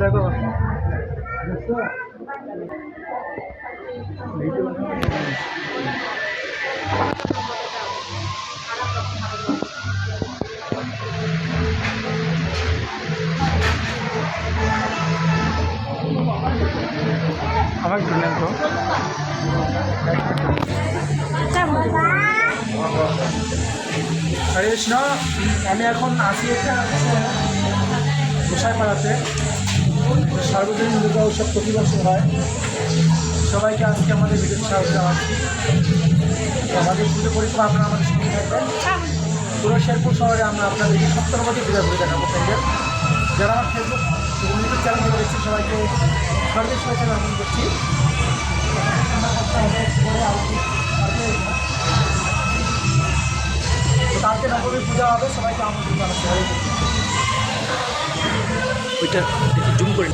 দেখো। আমাকে শুনলেন তো হরে কৃষ্ণ আমি এখন আসি একটা বিষয় পাড়াতে সার্বজনীন দুর্গা উৎসব প্রতি বছর হয়। সবাইকে আজকে আমাদের ভিডিও স্বাগত জানাচ্ছি। আমাদের পুজো পরিষেবা আপনারা আমাদের সঙ্গে থাকবেন। পুরো শেরপুর শহরে আমরা আপনাদেরকে বছর পূজা করে দেখাবো প্যান্ডেল যারা আমার ফেসবুক ইউটিউব চ্যানেল দেখছি সবাইকে সর্বের শুভেচ্ছা জ্ঞাপন করছি। তো কালকে নবমী পূজা হবে, সবাইকে আমন্ত্রণ জানাচ্ছি। ওইটা জুম করে